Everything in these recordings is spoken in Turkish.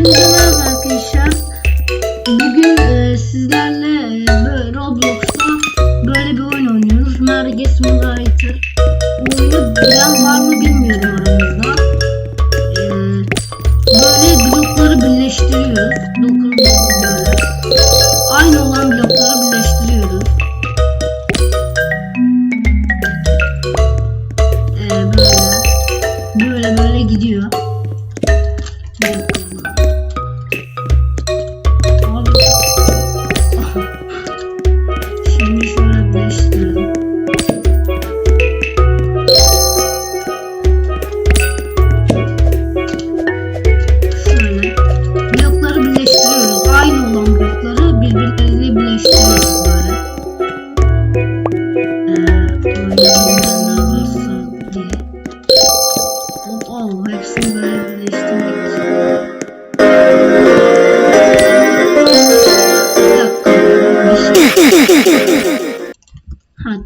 Merhaba arkadaşlar. Bugün e, sizlerle e, böyle Roblox'ta böyle bir oyun oynuyoruz. Simulator. Bu oyunu bilen var mı bilmiyorum aramızda. E, böyle blokları birleştiriyoruz. Dokuz böyle. Aynı olan blokları birleştiriyoruz. E, böyle. Böyle böyle gidiyor. Bir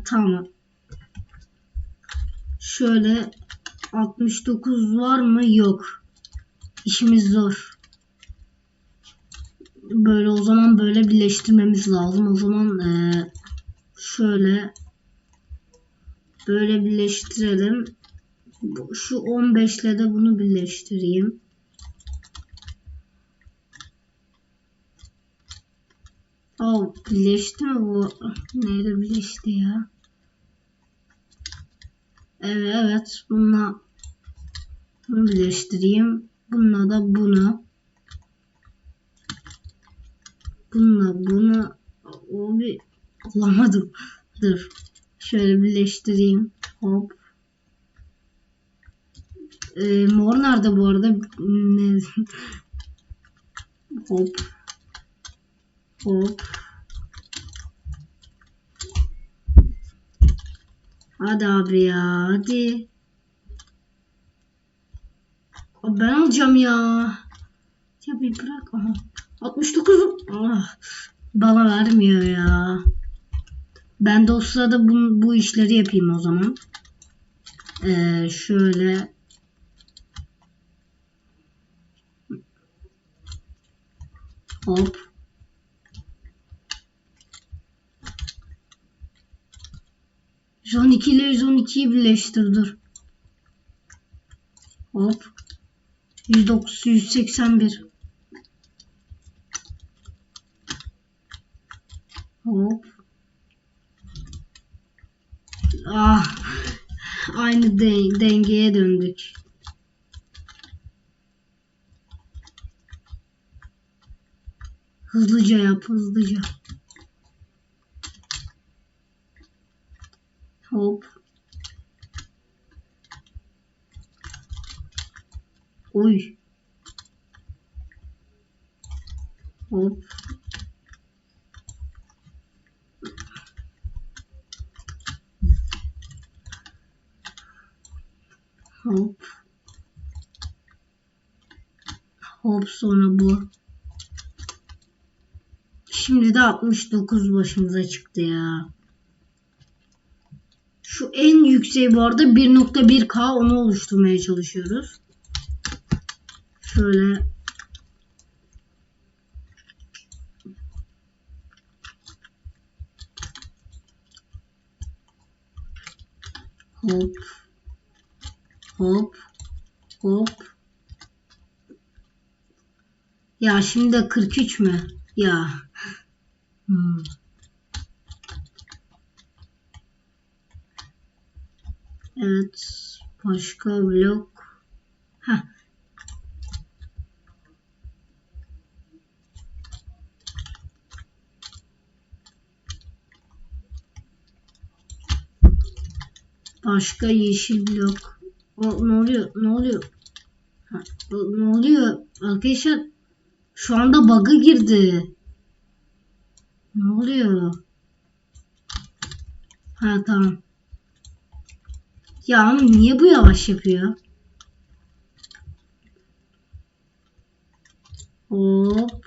Tamam. Şöyle 69 var mı? Yok. İşimiz zor. Böyle o zaman böyle birleştirmemiz lazım. O zaman eee, şöyle böyle birleştirelim. Şu 15 ile de bunu birleştireyim. Oh, birleşti mi bu? Nerede birleşti ya? Evet, evet. Bununla bunu birleştireyim. Bununla da bunu. Bununla bunu. O bir olamadım. Dur. Şöyle birleştireyim. Hop. Ee, mor nerede bu arada? Hop. Hop. Hadi abi ya hadi. Ben alacağım ya. Ya bir bırak. Aha. 69. Ah, bana vermiyor ya. Ben de o sırada bu, bu işleri yapayım o zaman. Ee, şöyle. Hop. Son 2 ile 112'yi birleştir dur. Hop. 109, 181. Hop. Ah. Aynı de- dengeye döndük. Hızlıca yap, hızlıca. Hop. Oy. Hop. Hop. Hop sonra bu. Şimdi de 69 başımıza çıktı ya. Şu en yükseği bu arada 1.1K onu oluşturmaya çalışıyoruz. Şöyle hop hop hop ya şimdi de 43 mü? Ya. Hmm. Evet. Başka blok. Heh. Başka yeşil blok. O, ne oluyor? Ne oluyor? Ha, o- ne oluyor? Arkadaşlar şu anda bug'a girdi. Ne oluyor? Ha tamam. Ya niye bu yavaş yapıyor? Hop.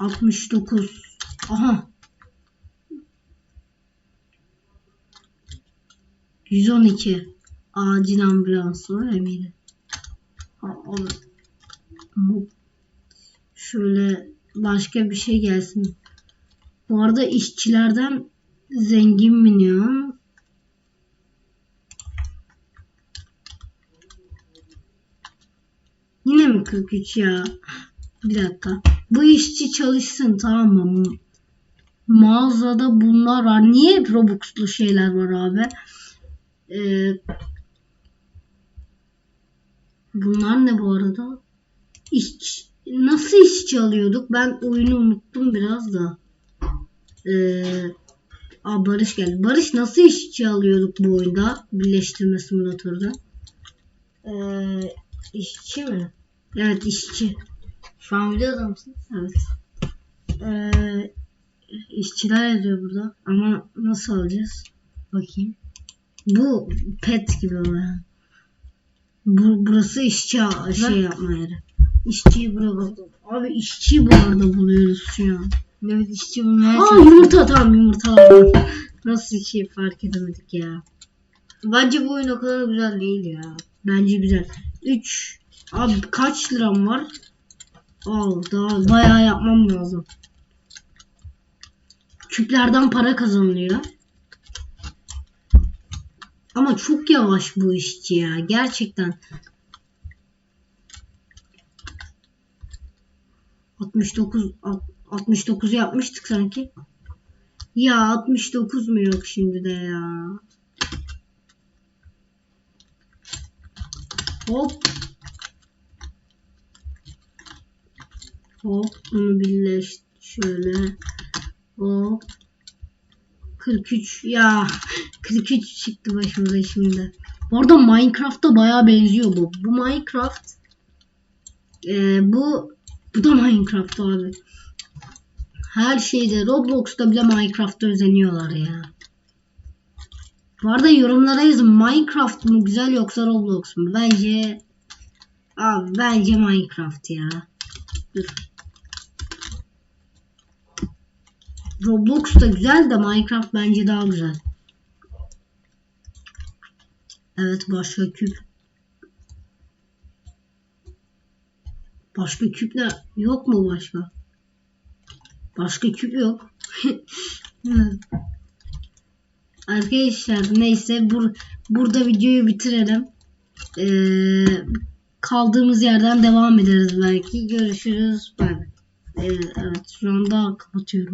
69. Aha. 112. Acil ambulans var eminim. Ha, olur. Şöyle başka bir şey gelsin. Bu arada işçilerden zengin minyon. Yine mi 43 ya? Bir dakika. Bu işçi çalışsın tamam mı? Mağazada bunlar var. Niye Robux'lu şeyler var abi? Ee, bunlar ne bu arada? İş, nasıl işçi alıyorduk? Ben oyunu unuttum biraz da. Ee, aa Barış geldi. Barış nasıl işçi alıyorduk bu oyunda? Birleştirme simülatörde. Ee, işçi mi? Evet işçi. Şu an videoda mısın? Evet. Ee, işçiler yazıyor burada. Ama nasıl alacağız? Bakayım. Bu pet gibi olan. Bu, burası işçi şey yapma yeri. İşçiyi buraya bak. Abi işçi bu arada buluyoruz şu an. Evet işçi bulmaya Aa yumurta tamam yumurtalar. Nasıl şey fark edemedik ya. Bence bu oyun o kadar güzel değil ya. Bence güzel. 3 Abi kaç liram var? Al daha bayağı yapmam lazım. Küplerden para kazanılıyor. Ama çok yavaş bu işçi ya. Gerçekten. 69 alt- 69 yapmıştık sanki. Ya 69 mu yok şimdi de ya? Hop. Hop. Bunu birleş şöyle. Hop. 43 ya 43 çıktı başımıza şimdi. Bu arada Minecraft'a bayağı benziyor bu. Bu Minecraft Ee, bu bu da Minecraft abi. Her şeyde Roblox'ta bile Minecraft'a özeniyorlar ya. Bu arada yorumlara yazın Minecraft mı güzel yoksa Roblox mu? Bence abi bence Minecraft ya. Dur. Roblox da güzel de Minecraft bence daha güzel. Evet başka küp. Başka küp ne? Yok mu başka? Başka küp yok. Arkadaşlar neyse bur burada videoyu bitirelim. Ee, kaldığımız yerden devam ederiz belki. Görüşürüz. Bay. Ee, evet şu anda kapatıyorum.